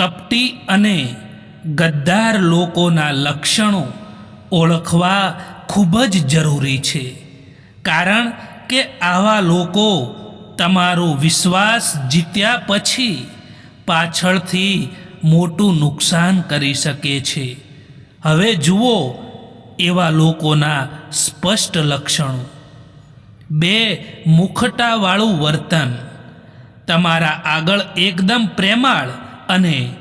કપટી અને ગદ્દાર લોકોના લક્ષણો ઓળખવા ખૂબ જ જરૂરી છે. કારણ કે આવા લોકો તમારો વિશ્વાસ જીત્યા પછી પાછળથી મોટું નુકસાન કરી શકે છે. હવે જુઓ એવા લોકોના સ્પષ્ટ લક્ષણો. બે, મુખટાવાળું વર્તન. તમારા આગળ એકદમ પ્રેમાળ અને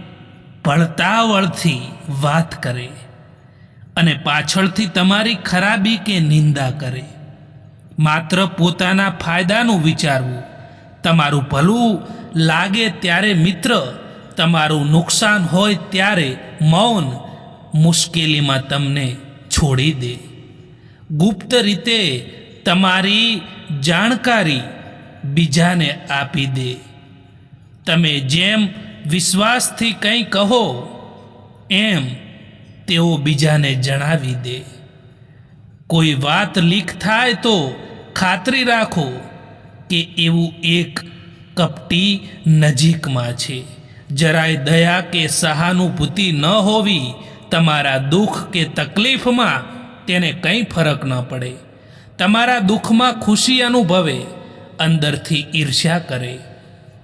ભળતાવળથી વાત કરે અને પાછળથી તમારી ખરાબી કે નિંદા કરે. માત્ર પોતાના ફાયદાનું વિચારવું તમારું ભલું લાગે ત્યારે મિત્ર, તમારું નુકસાન હોય ત્યારે મૌન મુશ્કેલીમાં તમને છોડી દે. ગુપ્ત રીતે તમારી જાણકારી બીજાને આપી દે. તમે જેમ વિશ્વાસથી કંઈ કહો એમ તેઓ બીજાને જણાવી દે. કોઈ વાત લીક થાય તો ખાતરી રાખો કે એવું એક કપટી નજીકમાં છે. જરાય દયા કે સહાનુભૂતિ ન હોવી તમારા દુઃખ કે તકલીફમાં તેને કંઈ ફરક ન પડે. તમારા દુઃખમાં ખુશી અનુભવે, અંદરથી ઈર્ષ્યા કરે.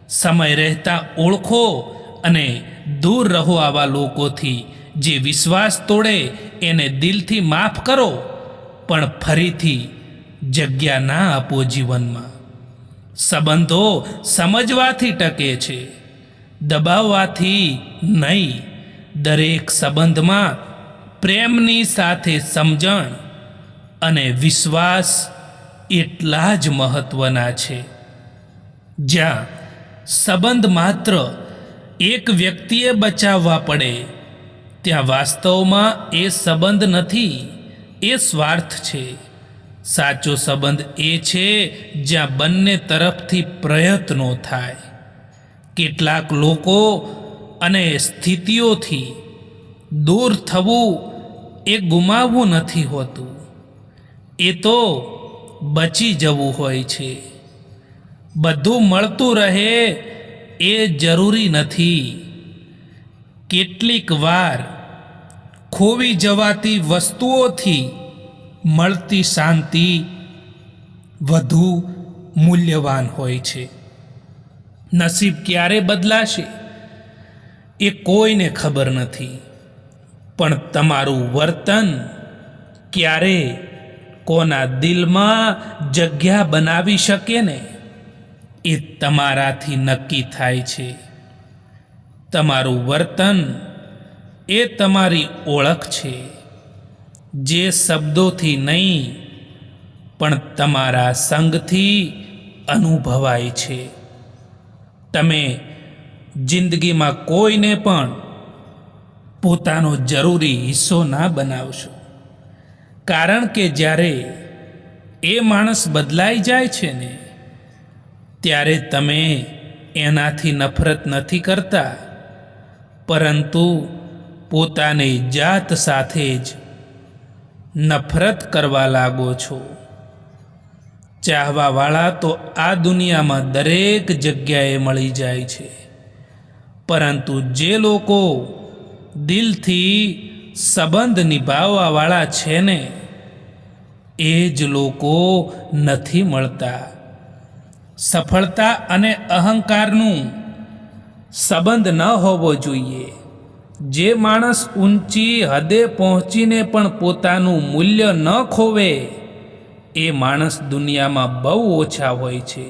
સમય રહેતા ઓળખો અને દૂર રહો આવા લોકોથી. જે વિશ્વાસ તોડે, એને દિલથી માફ કરો. પણ ફરીથી જગ્યા ના આપો જીવનમાં. સંબંધો સમજવાથી ટકે છે. દબાવવાથી નહીં. દરેક સંબંધમાં પ્રેમની સાથે સમજણ અને વિશ્વાસ એટલા જ મહત્ત્વના છે. જ્યાં સંબંધ માત્ર એક વ્યક્તિએ બચાવવા પડે, ત્યાં વાસ્તવમાં એ સંબંધ નથી, એ સ્વાર્થ છે. સાચો સંબંધ એ છે જ્યાં બંને તરફથી પ્રયત્નો થાય. કેટલાક લોકો અને સ્થિતિઓથી દૂર થવું એ ગુમાવવું નથી હોતું. એ તો બચી જવું હોય છે. બધું મળતું રહે એ જરૂરી નથી. કેટલીક વાર ખોવી જવાતી વસ્તુઓથી મળતી શાંતિ વધુ મૂલ્યવાન હોય છે. નસીબ ક્યારે બદલાશે એ કોઈને ખબર નથી. પણ તમારું વર્તન ક્યારે કોના દિલમાં જગ્યા બનાવી શકે ને? એ તમારાથી નક્કી થાય છે. તમારું વર્તન એ તમારી ઓળખ છે. જે શબ્દોથી નહીં, પણ તમારા સંગથી અનુભવાય છે. તમે જિંદગીમાં કોઈને પણ પોતાનો જરૂરી હિસ્સો ના બનાવશો. કારણ કે જ્યારે એ માણસ બદલાઈ જાય છે ને ત્યારે તમે એનાથી નફરત નથી કરતા, પરંતુ પોતાની જાત સાથે જ નફરત કરવા લાગો છો. ચાહવાવાળા તો આ દુનિયામાં દરેક જગ્યાએ મળી જાય છે, પરંતુ જે લોકો દિલથી સંબંધ નિભાવવાવાળા છે ને, એ જ લોકો નથી મળતા. સફળતા અને અહંકારનું સંબંધ ન હોવો જોઈએ. જે માણસ ઊંચી હદે પહોંચીને પણ પોતાનું મૂલ્ય ન ખોવે, એ માણસ દુનિયામાં બહુ ઓછા હોય છે.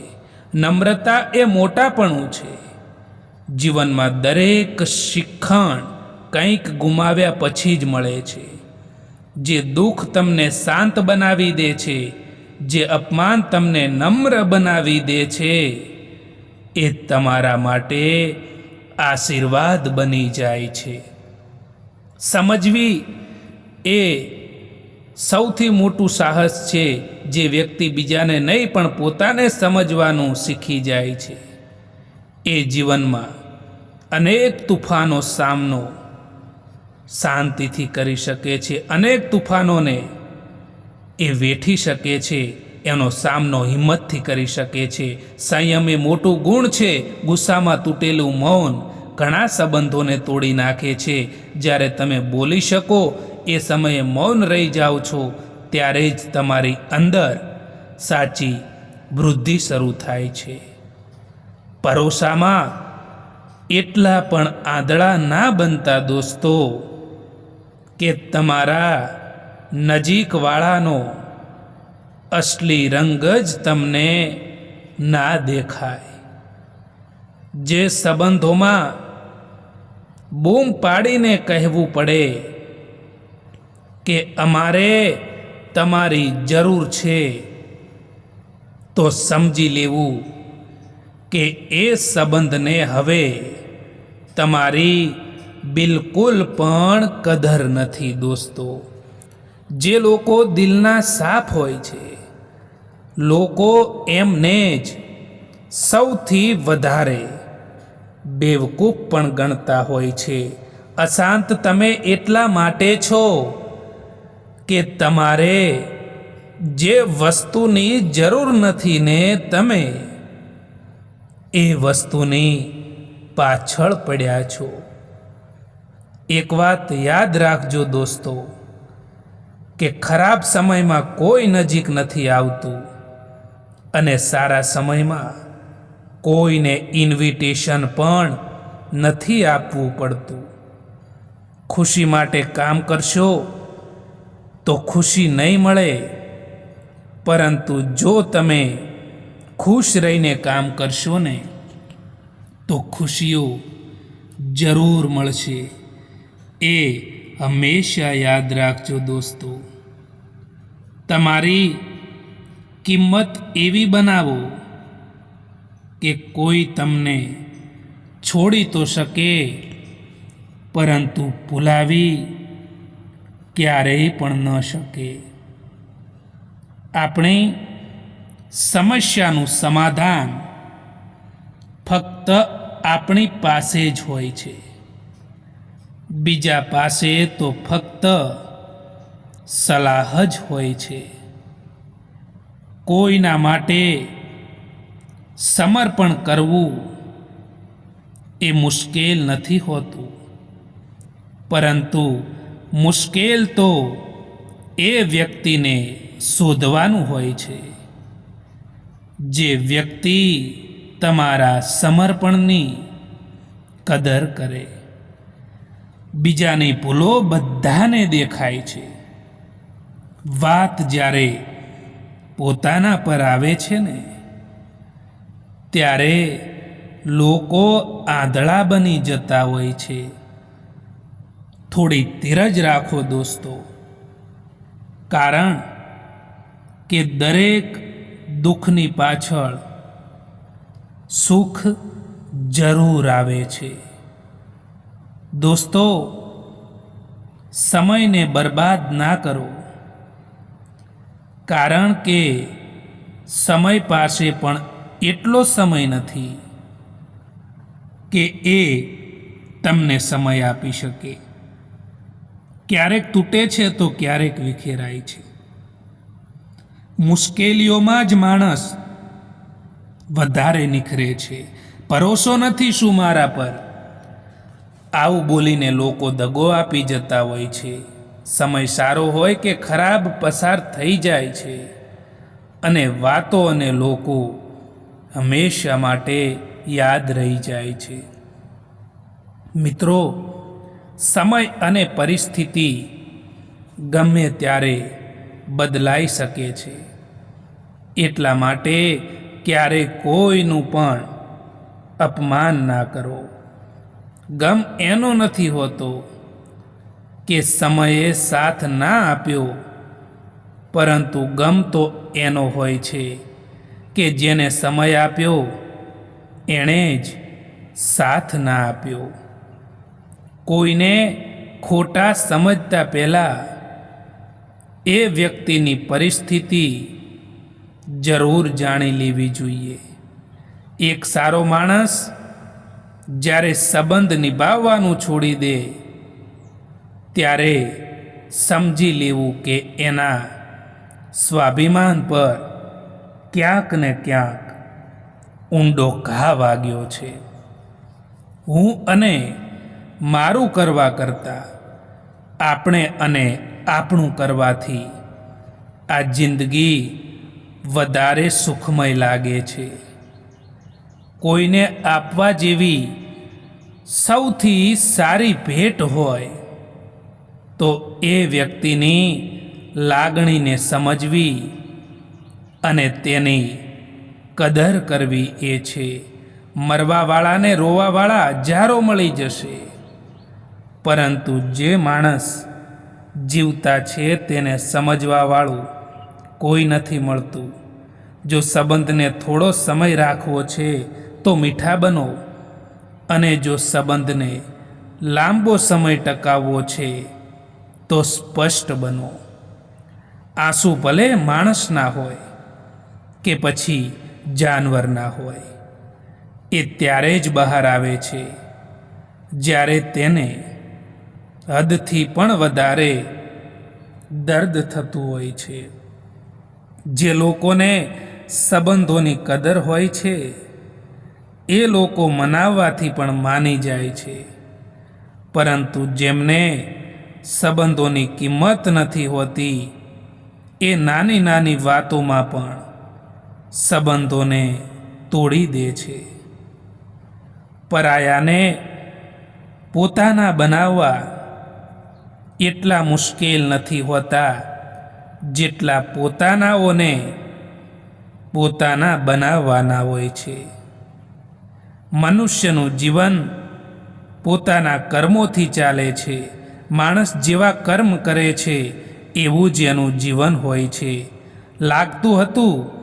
નમ્રતા એ મોટાપણું છે. જીવનમાં દરેક શિક્ષણ કંઈક ગુમાવ્યા પછી જ મળે છે. જે દુઃખ તમને શાંત બનાવી દે છે જે અપમાન તમને નમ્ર બનાવી દે છે, એ તમારા માટે આશીર્વાદ બની જાય છે. સમજવી એ સૌથી મોટું સાહસ છે જે વ્યક્તિ બીજાને નહીં પણ પોતાને સમજવાનું શીખી જાય છે. એ જીવનમાં અનેક તુફાનો સામનો શાંતિથી કરી શકે છે. અનેક તુફાનોને એ વેઠી શકે છે, એનો સામનો હિંમતથી કરી શકે છે. સંયમ એ મોટું ગુણ છે, ગુસ્સામાં તૂટેલું મૌન ઘણા સંબંધોને તોડી નાખે છે. જ્યારે તમે બોલી શકો, એ સમયે મૌન રહી જાઓ છો, ત્યારે જ તમારી અંદર સાચી વૃદ્ધિ શરૂ થાય છે. પરોસામાં એટલા પણ આંધળા ના બનતા દોસ્તો, કે તમારા નજીકવાળાનો અસલી રંગ જ તમને ના દેખાય. જે સંબંધોમાં બૂમ પાડીને કહેવું પડે કે અમારે તમારી જરૂર છે, તો સમજી લેવું કે એ સંબંધને હવે તમારી બિલકુલ પણ કદર નથી દોસ્તો. જે લોકો દિલના સાફ હોય છે, લોકો એમને જ સૌથી વધારે બેવકૂફ પણ ગણતા હોય છે. અશાંત તમે એટલા માટે છો કે તમારે જે વસ્તુની જરૂર નથી ને તમે એ વસ્તુની પાછળ પડ્યા છો. એક વાત યાદ રાખજો દોસ્તો કે ખરાબ સમયમાં કોઈ નજીક નથી આવતું. અને સારા સમયમાં કોઈને ઇન્વિટેશન પણ નથી આપવું પડતું. ખુશી માટે કામ કરશો તો ખુશી નહીં મળે. પરંતુ જો તમે ખુશ રહીને કામ કરશો ને, તો ખુશીઓ જરૂર મળશે. એ હંમેશા યાદ રાખજો દોસ્તો. તમારી કિંમત એવી બનાવો કે કોઈ તમને છોડી તો શકે, પરંતુ ભૂલાવી ક્યારેય પણ ન શકે. આપણી સમસ્યાનું સમાધાન ફક્ત આપણી પાસે જ હોય છે. બીજા પાસે તો ફક્ત સલાહ જ હોય છે. કોઈના માટે સમર્પણ કરવું એ મુશ્કેલ નથી હોતું. પરંતુ મુશ્કેલ તો એ વ્યક્તિને શોધવાનું હોય છે. જે વ્યક્તિ તમારા સમર્પણની કદર કરે. બીજાની ભૂલો બધાને દેખાય છે. વાત જ્યારે પોતાના પર આવે છે ને, ત્યારે લોકો આંધળા બની જતા હોય છે. થોડી ધીરજ રાખો દોસ્તો, કારણ કે દરેક દુઃખની પાછળ સુખ જરૂર આવે છે. દોસ્તો, સમયને બરબાદ ના કરો. કારણ કે સમય પાસે પણ એટલો સમય નથી કે એ તમને સમય આપી શકે. ક્યારેક તૂટે છે તો ક્યારેક વિખેરાય છે. મુશ્કેલીઓમાં જ માણસ વધારે નિખરે છે. ભરોસો નથી શું મારા પર? આવું બોલીને લોકો દગો આપી જતા હોય છે. સમય સારો હોય કે ખરાબ પસાર થઈ જાય છે. અને વાતો અને લોકો હંમેશા માટે યાદ રહી જાય છે. મિત્રો, સમય અને પરિસ્થિતિ ગમે ત્યારે બદલાઈ શકે છે. એટલા માટે ક્યારે કોઈનું પણ અપમાન ના કરો. ગમ એનો નથી હોતો કે સમયે સાથ ના આપ્યો. પરંતુ ગમ તો એનો હોય છે કે જેને સમય આપ્યો, એણે જ સાથ ના આપ્યો. કોઈને ખોટા સમજતા પહેલાં એ વ્યક્તિની પરિસ્થિતિ જરૂર જાણી લેવી જોઈએ. એક સારો માણસ જ્યારે સંબંધ નિભાવવાનું છોડી દે ત્યારે સમજી લેવું કે એના સ્વાભિમાન પર ક્યાંક ને ક્યાંક ઊંડો ઘા વાગ્યો છે. હું અને મારું કરવા કરતાં આપણે અને આપણું કરવાથી આ જિંદગી વધારે સુખમય લાગે છે. કોઈને આપવા જેવી સૌથી સારી ભેટ હોય તો એ વ્યક્તિની લાગણીને સમજવી અને તેની કદર કરવી એ છે. મરવાવાળાને રોવાવાળા હજારો મળી જશે. પરંતુ જે માણસ જીવતા છે તેને સમજવાવાળું કોઈ નથી મળતું. જો સંબંધને થોડો સમય રાખવો છે, તો મીઠા બનો. અને જો સંબંધને લાંબો સમય ટકાવવો છે તો સ્પષ્ટ બનો. આંસુ ભલે માણસના હોય કે પછી જાનવરના હોય, એ ત્યારે જ બહાર આવે છે. જ્યારે તેને હદથી પણ વધારે દર્દ થતું હોય છે. જે લોકોને સંબંધોની કદર હોય છે, એ લોકો મનાવવાથી પણ માની જાય છે. પરંતુ જેમને સંબંધોની કિંમત નથી હોતી. એ નાની નાની વાતોમાં પણ સંબંધોને તોડી દે છે. પરાયાને પોતાના બનાવવા એટલા મુશ્કેલ નથી હોતા જેટલા પોતાનાઓને પોતાના બનાવવાના હોય છે. મનુષ્યનું જીવન પોતાના કર્મોથી ચાલે છે. માણસ જેવા કર્મ કરે છે, એવું જ એનું જીવન હોય છે. લાગતું હતું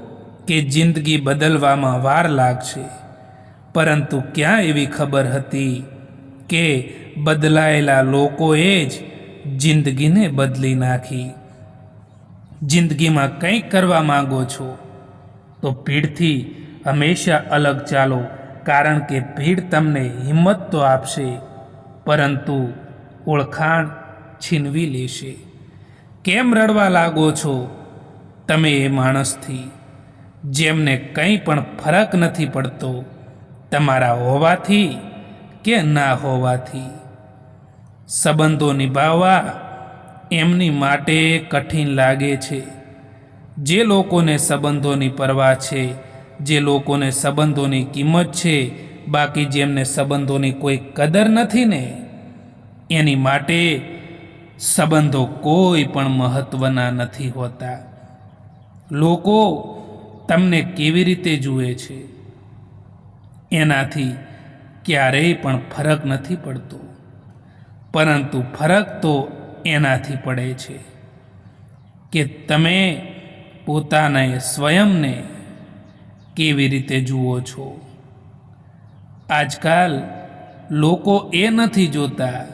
કે જિંદગી બદલવામાં વાર લાગશે. પરંતુ ક્યાં એવી ખબર હતી કે બદલાયેલા લોકોએ જ જિંદગીને બદલી નાખી? જિંદગીમાં કંઈક કરવા માંગો છો? તો ભીડથી હંમેશા અલગ ચાલો, કારણ કે ભીડ તમને હિંમત તો આપશે. પરંતુ ઓળખાણ છીનવી લેશે. કેમ રડવા લાગો છો? તમે એ માણસથી, જેમને કંઈ પણ ફરક નથી પડતો, તમારા હોવાથી કે ના હોવાથી? સંબંધો નિભાવવા એમની માટે કઠિન લાગે છે. જે લોકોને સંબંધોની પરવા છે, જે લોકોને સંબંધોની કિંમત છે, બાકી જેમને સંબંધોની કોઈ કદર નથી ને એની માટે સંબંધો કોઈ પણ મહત્વના નથી હોતા. લોકો તમને કેવી રીતે જુએ છે? એનાથી ક્યારેય પણ ફરક નથી પડતો. પરંતુ ફરક તો એનાથી પડે છે કે તમે પોતાને સ્વયંને કેવી રીતે જુઓ છો? આજકાલ લોકો એ નથી જોતા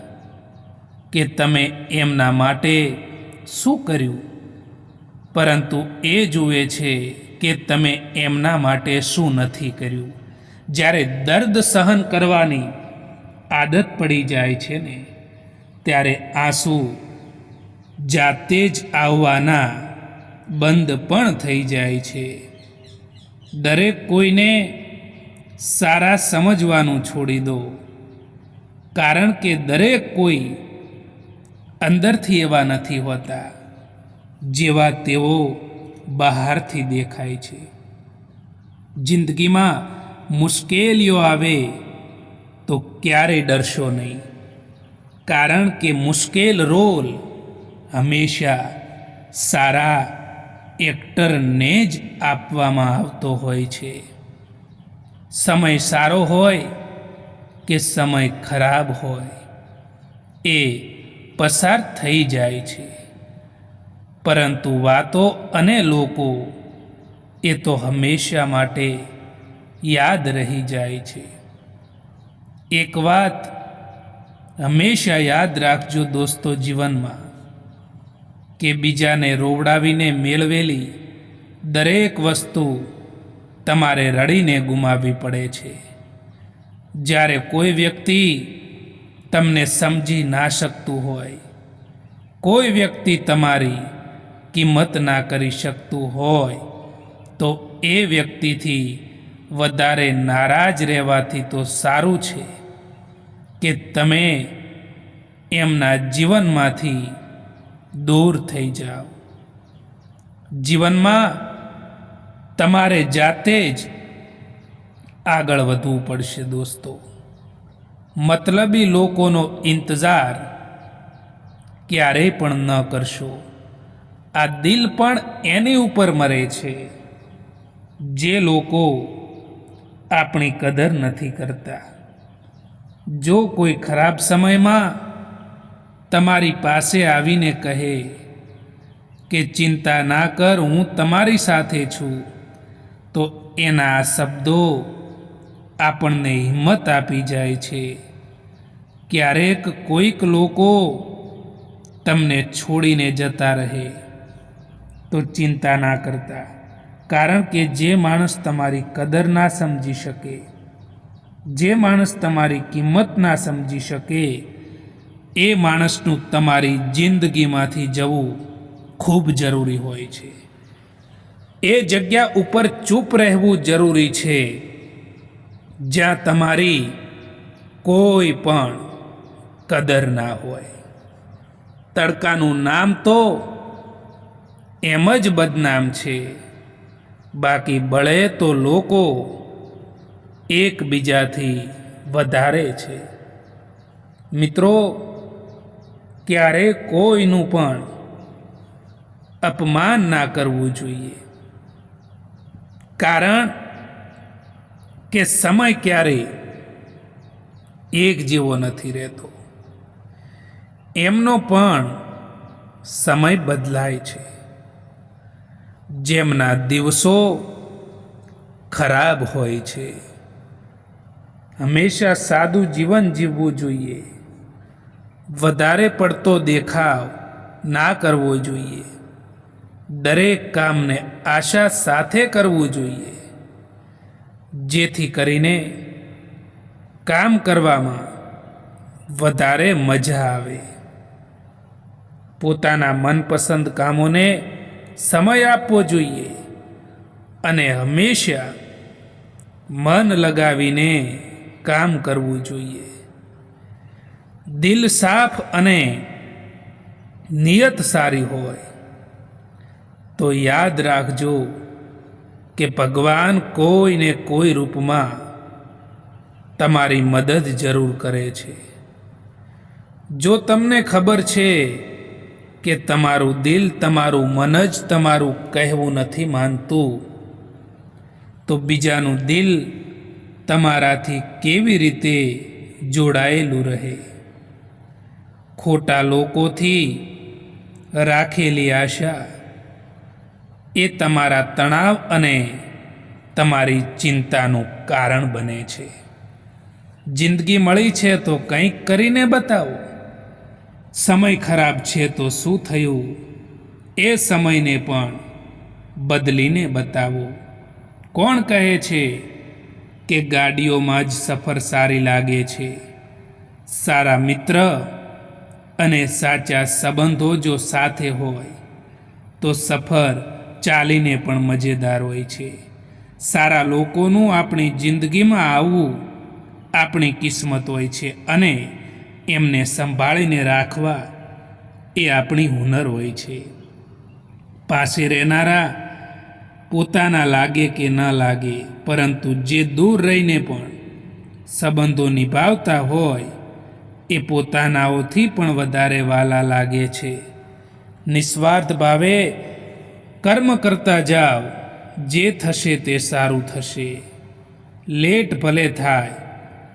કે તમે એમના માટે શું કર્યું? પરંતુ એ જુએ છે કે તમે એમના માટે શું નથી કર્યું. જ્યારે દર્દ સહન કરવાની આદત પડી જાય છે ને, ત્યારે આંસુ જાતે જ આવવાના બંધ પણ થઈ જાય છે. દરેક કોઈને સારા સમજવાનું છોડી દો. કારણ કે દરેક કોઈ અંદરથી એવા નથી હોતા જેવા તેઓ બહારથી દેખાય છે. જિંદગીમાં મુશ્કેલીઓ આવે તો ક્યારેય ડરશો નહીં. કારણ કે મુશ્કેલ રોલ હંમેશા સારા એક્ટરને જ આપવામાં આવતો હોય છે. સમય સારો હોય કે સમય ખરાબ હોય એ પસાર થઈ જાય છે. પરંતુ વાતો અને લોકો એ તો હંમેશા માટે યાદ રહી જાય છે. એક વાત હંમેશા યાદ રાખજો દોસ્તો જીવનમાં કે બીજાને રોવડાવીને મેળવેલી દરેક વસ્તુ તમારે રડીને ગુમાવવી પડે છે. જ્યારે કોઈ વ્યક્તિ તમને સમજી ના શકતું હોય. કોઈ વ્યક્તિ તમારી કિંમત ના કરી શકતું હોય, તો એ વ્યક્તિથી વધારે નારાજ રહેવાથી તો સારું છે કે તમે એમના જીવનમાંથી દૂર થઈ જાઓ. જીવનમાં તમારે જાતે જ આગળ વધવું પડશે દોસ્તો. મતલબી લોકોનો ઇંતજાર ક્યારેય પણ ન કરશો. આ દિલ પણ એની ઉપર મરે છે, જે લોકો આપણી કદર નથી કરતા. જો કોઈ ખરાબ સમયમાં તમારી પાસે આવીને કહે કે, ચિંતા ના કર, હું તમારી સાથે છું, તો એના આ શબ્દો આપણને હિંમત આપી જાય છે. ક્યારેક કોઈક લોકો તમને છોડીને જતા રહે તો ચિંતા ના કરતા. કારણ કે જે માણસ તમારી કદર ના સમજી શકે, જે માણસ તમારી કિંમત ના સમજી શકે, એ માણસનું તમારી જિંદગીમાંથી જવું ખૂબ જરૂરી હોય છે. એ જગ્યા ઉપર ચૂપ રહેવું જરૂરી છે, જ્યાં તમારી કોઈ પણ કદર ના હોય. તડકાનું નામ તો એમ જ બદનામ છે. બાકી બળે તો લોકો એકબીજાથી વધારે છે. મિત્રો, ક્યારે કોઈનું પણ અપમાન ના કરવું જોઈએ. કારણ કે સમય ક્યારે એક જેવો નથી રહેતો. એમનો પણ સમય બદલાય છે. જેમના દિવસો ખરાબ હોય છે. હંમેશા સાદું જીવન જીવવું જોઈએ. વધારે પડતો દેખાવ ના કરવો જોઈએ. દરેક કામને આશા સાથે કરવું જોઈએ. જેથી કરીને કામ કરવામાં વધારે મજા આવે. પોતાના મનપસંદ કામોને સમય આપવો જોઈએ અને હંમેશા મન લગાવીને કામ કરવું જોઈએ. દિલ સાફ અને નિયત સારી હોય તો યાદ રાખજો કે ભગવાન કોઈને કોઈ રૂપમાં તમારી મદદ જરૂર કરે છે. જો તમને ખબર છે કે તમારું દિલ, તમારું મન જ તમારું કહેવું નથી માનતું. તો બીજાનું દિલ તમારાથી કેવી રીતે જોડાયેલું રહે? ખોટા લોકોથી રાખેલી આશા એ તમારા તણાવ અને તમારી ચિંતાનું કારણ બને છે. જિંદગી મળી છે તો કંઈક કરીને બતાવો. સમય ખરાબ છે તો શું થયું? એ સમયને પણ બદલીને બતાવો. કોણ કહે છે કે ગાડીઓમાં જ સફર સારી લાગે છે? સારા મિત્ર અને સાચા સંબંધો જો સાથે હોય, તો સફર ચાલીને પણ મજેદાર હોય છે. સારા લોકોનું આપણી જિંદગીમાં આવવું આપણી કિસ્મત હોય છે અને એમને સંભાળીને રાખવા એ આપણી હુનર હોય છે. પાસે રહેનારા પોતાના લાગે કે ન લાગે, પરંતુ જે દૂર રહીને પણ સંબંધો નિભાવતા હોય, એ પોતાનાઓથી પણ વધારે વાલા લાગે છે. નિસ્વાર્થ ભાવે કર્મ કરતા જાઓ જે થશે તે સારું થશે. લેટ ભલે થાય,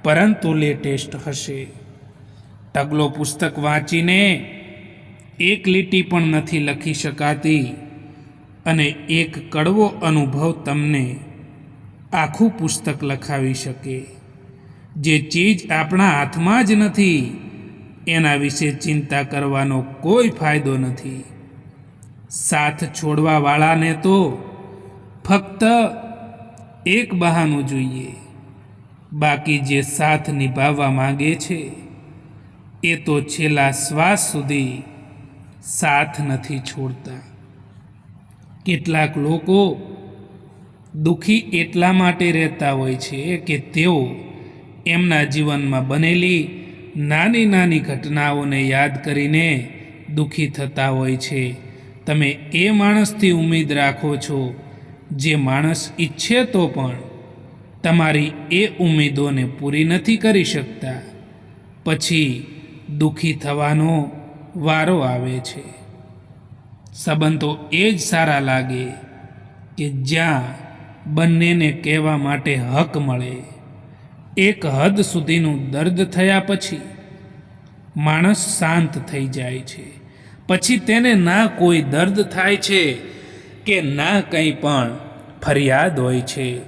પરંતુ લેટેસ્ટ હશે. ટગલો પુસ્તક વાંચીને એક લીટી પણ નથી લખી શકાતી અને એક કડવો અનુભવ તમને આખું પુસ્તક લખાવી શકે. જે ચીજ આપણા હાથમાં જ નથી, એના વિશે ચિંતા કરવાનો કોઈ ફાયદો નથી. સાથ છોડવાવાળાને તો ફક્ત એક બહાનું જોઈએ. બાકી જે સાથ નિભાવવા માંગે છે એ તો છેલ્લા શ્વાસ સુધી સાથ નથી છોડતા. કેટલાક લોકો દુઃખી એટલા માટે રહેતા હોય છે કે તેઓ એમના જીવનમાં બનેલી નાની નાની ઘટનાઓને યાદ કરીને દુઃખી થતા હોય છે. તમે એ માણસથી ઉમેદ રાખો છો, જે માણસ ઈચ્છે તો પણ તમારી એ ઉમેદોને પૂરી નથી કરી શકતા. પછી દુઃખી થવાનો વારો આવે છે. સંબંધો એ જ સારા લાગે કે જ્યાં બંનેને કહેવા માટે હક મળે. એક હદ સુધીનું દર્દ થયા પછી માણસ શાંત થઈ જાય છે. પછી તેને ના કોઈ દર્દ થાય છે કે ના કંઈ પણ ફરિયાદ હોય છે.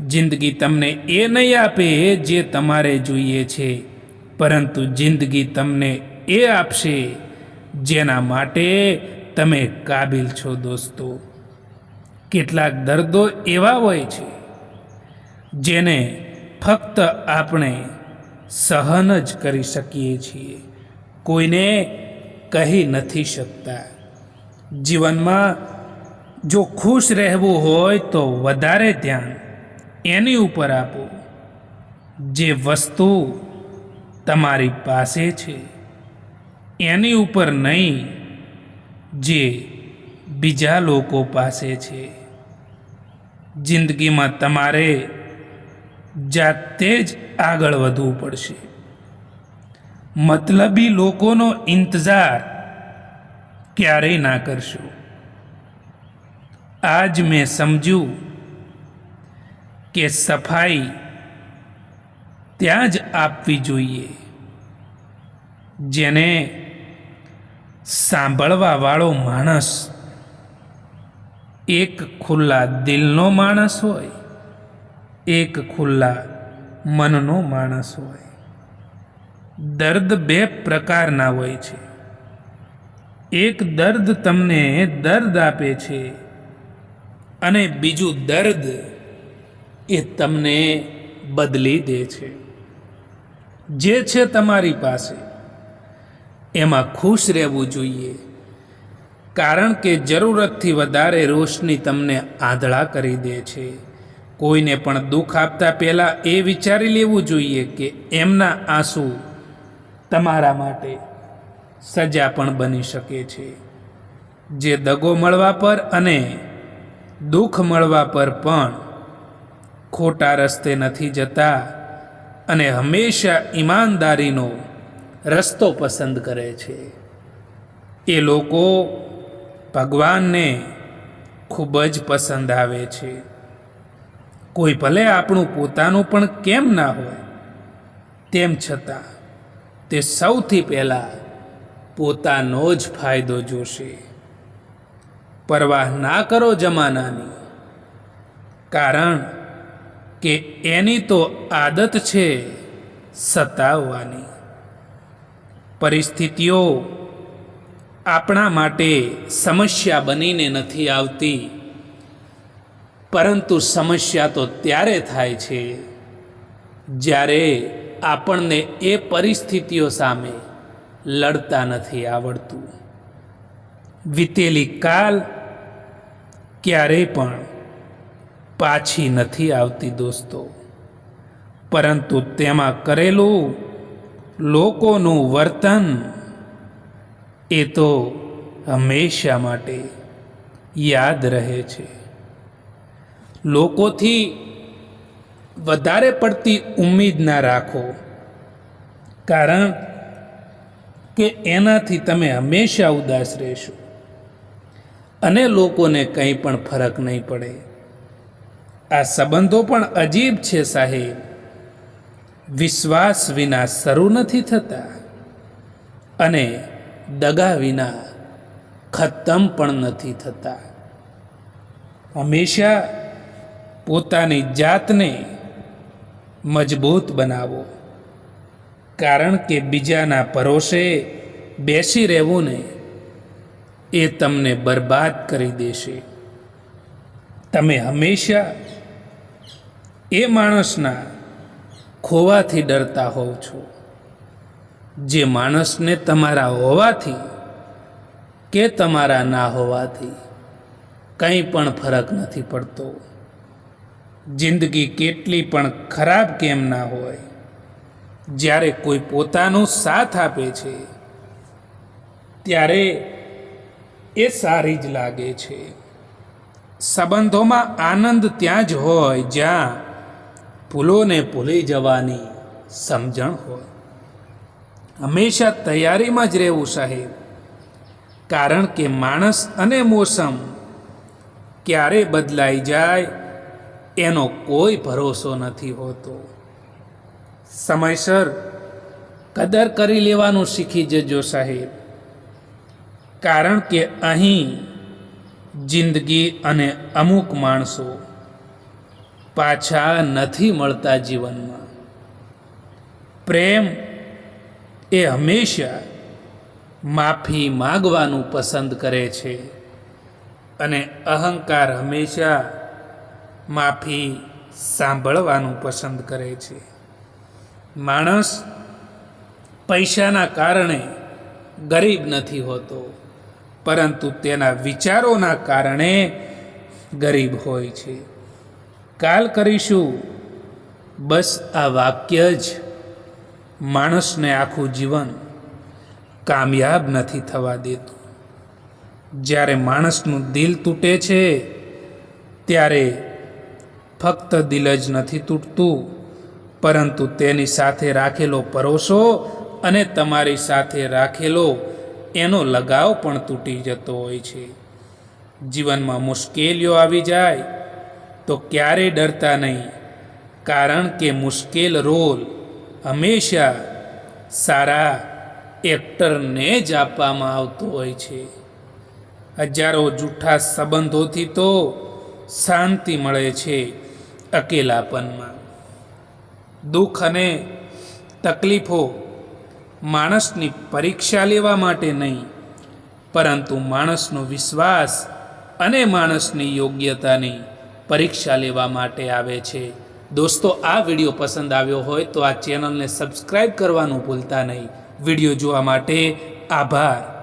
જિંદગી તમને એ નહીં આપે જે તમારે જોઈએ છે. પરંતુ જિંદગી તમને એ આપશે જેના માટે તમે કાબિલ છો દોસ્તો. કેટલાક દર્દો એવા હોય છે જેને ફક્ત આપણે સહન જ કરી શકીએ છીએ. કોઈને કહી નથી શકતા. જીવનમાં જો ખુશ રહેવું હોય તો વધારે ધ્યાન એની ઉપર આપો. જે વસ્તુ તમારી પાસે છે. એની ઉપર નહીં, જે બીજા લોકો પાસે છે. જિંદગીમાં તમારે જાતે જ આગળ વધવું પડશે. મતલબી લોકોનો ઇંતજાર ક્યારેય ના કરશો. આજ મેં સમજ્યું કે સફાઈ ત્યાં જ આપવી જોઈએ. જેને સાંભળવાવાળો માણસ એક ખુલ્લા દિલનો માણસ હોય, એક ખુલ્લા મનનો માણસ હોય. દર્દ બે પ્રકારના હોય છે. એક દર્દ તમને દર્દ આપે છે અને બીજું દર્દ એ તમને બદલી દે છે. જે છે તમારી પાસે, એમાં ખુશ રહેવું જોઈએ, કારણ કે જરૂરતથી વધારે રોશની તમને આંધળા કરી દે છે. કોઈને પણ દુઃખ આપતા પહેલાં એ વિચારી લેવું જોઈએ કે એમના આંસુ તમારા માટે સજા પણ બની શકે છે. જે દગો મળવા પર અને દુઃખ મળવા પર પણ ખોટા રસ્તે નથી જતા અને હંમેશા ઈમાનદારીનો રસ્તો પસંદ કરે છે. એ લોકો ભગવાનને ખૂબ જ પસંદ આવે છે. કોઈ ભલે આપણું પોતાનું પણ કેમ ના હોય, તેમ છતાં તે સૌથી પહેલાં પોતાનો જ ફાયદો જોશે. પરવાહ ના કરો જમાનાની. કારણ કે એની તો આદત છે સતાવવાની. પરિસ્થિતિઓ આપણા માટે સમસ્યા બનીને નથી આવતી, પરંતુ સમસ્યા તો ત્યારે થાય છે જ્યારે આપણને એ પરિસ્થિતિઓ સામે લડતા નથી આવડતું. વીતેલી કાલ ક્યારેય પણ પાછી નથી આવતી દોસ્તો. પરંતુ તેમાં કરેલું લોકોનું વર્તન એ તો હંમેશા માટે યાદ રહે છે. લોકોથી વધારે પડતી ઉમ્મીદ ના રાખો. કારણ કે એનાથી તમે હંમેશા ઉદાસ રહેશો. અને લોકોને કંઈ પણ ફરક નહીં પડે. આ સંબંધો પણ અજીબ છે સાહેબ. વિશ્વાસ વિના શરૂ નથી થતા અને દગા વિના ખતમ પણ નથી થતા. હંમેશા પોતાની જાતને મજબૂત બનાવો. કારણ કે બીજાના ભરોસે બેસી રહેવું ને એ તમને બરબાદ કરી દેશે. તમે હંમેશા એ માણસના ખોવાથી ડરતા હોવ છો. જે માણસને તમારા હોવાથી કે તમારા ના હોવાથી કંઈ પણ ફરક નથી પડતો. જિંદગી કેટલી પણ ખરાબ કેમ ના હોય, જ્યારે કોઈ પોતાનો સાથ આપે છે, ત્યારે એ સારી જ લાગે છે. સંબંધોમાં આનંદ ત્યાં જ હોય જ્યાં ભૂલોને ભૂલી જવાની સમજણ હોય. હંમેશા તૈયારીમાં જ રહેવું સાહેબ. કારણ કે માણસ અને મોસમ ક્યારે બદલાઈ જાય એનો કોઈ ભરોસો નથી હોતો. સમયસર કદર કરી લેવાનું શીખી જજો સાહેબ. કારણ કે અહીં જિંદગી અને અમુક માણસો પાછા નથી મળતા જીવનમાં. પ્રેમ એ હંમેશા માફી માગવાનું પસંદ કરે છે અને અહંકાર હંમેશા માફી સાંભળવાનું પસંદ કરે છે. માણસ પૈસાના કારણે ગરીબ નથી હોતો, પરંતુ તેના વિચારોના કારણે ગરીબ હોય છે. કાલ કરીશું. બસ આ વાક્ય જ માણસને આખું જીવન કામયાબ નથી થવા દેતું. જ્યારે માણસનું દિલ તૂટે છે, ત્યારે ફક્ત દિલ જ નથી તૂટતું, પરંતુ તેની સાથે રાખેલો પરોસો અને તમારી સાથે રાખેલો એનો લગાવ પણ તૂટી જતો હોય છે. જીવનમાં મુશ્કેલીઓ આવી જાય તો ક્યારેય ડરતા નહીં? કારણ કે મુશ્કેલ રોલ હંમેશા સારા એક્ટરને જ આપવામાં આવતો હોય છે. હજારો જૂઠા સંબંધોથી તો શાંતિ મળે છે અકેલાપનમાં. દુઃખ અને તકલીફો માણસની પરીક્ષા લેવા માટે નહીં, પરંતુ માણસનો વિશ્વાસ અને માણસની યોગ્યતાની પરીક્ષા લેવા માટે આવે છે. દોસ્તો, આ વીડિયો પસંદ આવ્યો હોય તો આ ચેનલને સબસ્ક્રાઈબ કરવાનું ભૂલતા નહીં. વીડિયો જોવા માટે આભાર.